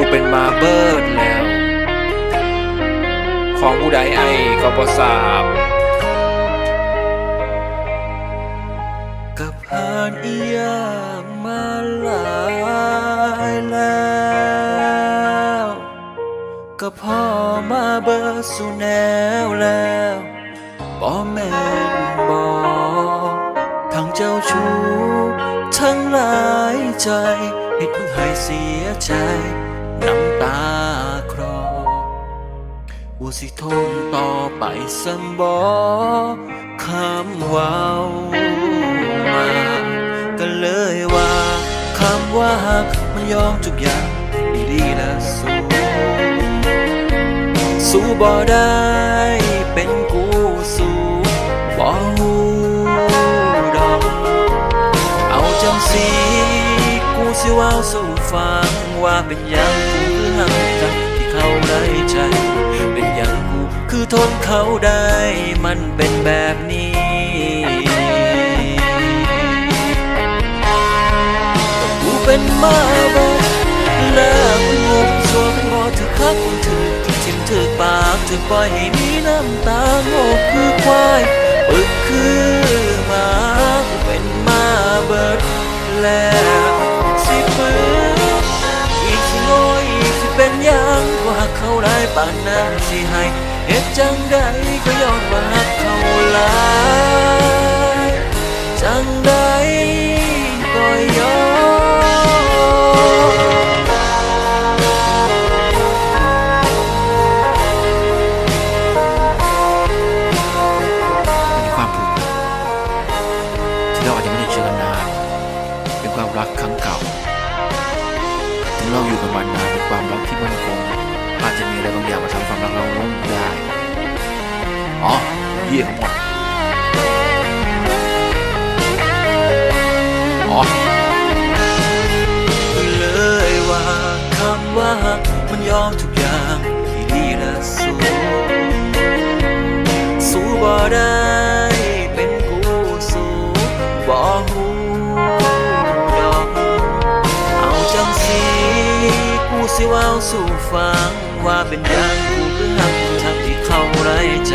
ูเป็นมาเบิดแล้ว ของผู้ใดไอ้ก็บ่ทราบกับผ่านอียามาหลายแล้วก็พ่อมาเบิดสู่แนวแล้วบ่แม่นบอกทั้งเจ้าชู้ทั้งหลายใจเฮ็ดมึงให้เสียใจ น้ำตาคลออุสิทนต่อไปสำบอคำว้ามาก็เลยว่าคำว่าหักมันยอมทุกอย่างดีดีและสู้สู้บ่ได้เป็นกูสู้บ่หูดอกเอาจังสี สิว่าสู่ฟังว่าเป็นหยังกูคือหักจังที่เขาได้ใจ เป็นหยังกูคือทนเขาได้ มันเป็นแบบนี้กูเป็นมาบอกแล้วมึงงงชัวเป็นงอถือคักมึงถือทิมถือปากถือปล่อยให้มีน้ำตาโง่คือควายปึกคือหมากูเป็นมาเบิดแล้ว ปานนั้นสิให้เฮ็ดจังใดก็ย้อนว่าเขา เยี่ยของหมด อ๋อ เลยว่าคำว่าหักมันยอมทุกอย่างที่ดีและสู้สู้บ่ได้เป็นกูสู้บ่หูดอกเอาจังสีกูสิเว้าสู่ฟังว่าเป็นหยังกูคือหักทั้งที่เขาไร้ใจ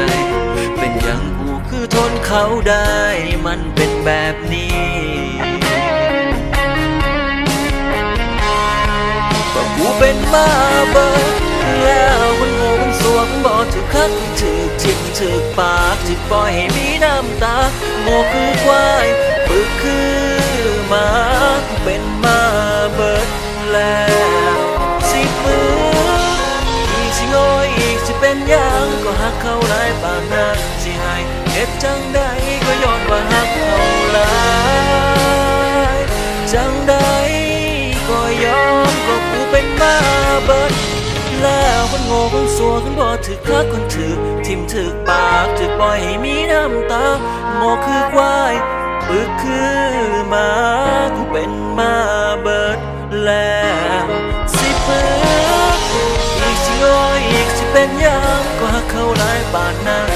เป็นหยังกูคือทนเขาได้มันเป็นแบบนี้ก็กูเป็นมาเบิดแล้วมันโง่มันสวมบอถือคักถือทิมถือปากถือปล่อยให้มีน้ำตาโง่คือควายปึกคือหมากูเป็นมาเบิดแล้ว นั่นสิให้เฮ็ดจังใดก็ย้อนว่าหักเขาหลายจังใดก็ยอมก็กูเป็นมาเบิดแล้วคนโง่คนสัวคนบ่ถือคักคนถือทิมถือปากถือปล่อยให้มีน้ำตาโมอคือควายปึกคือมากูเป็นมาเบิดแล้วสิเปิดอีกสิโออีกสิเป็นยา บ้านนา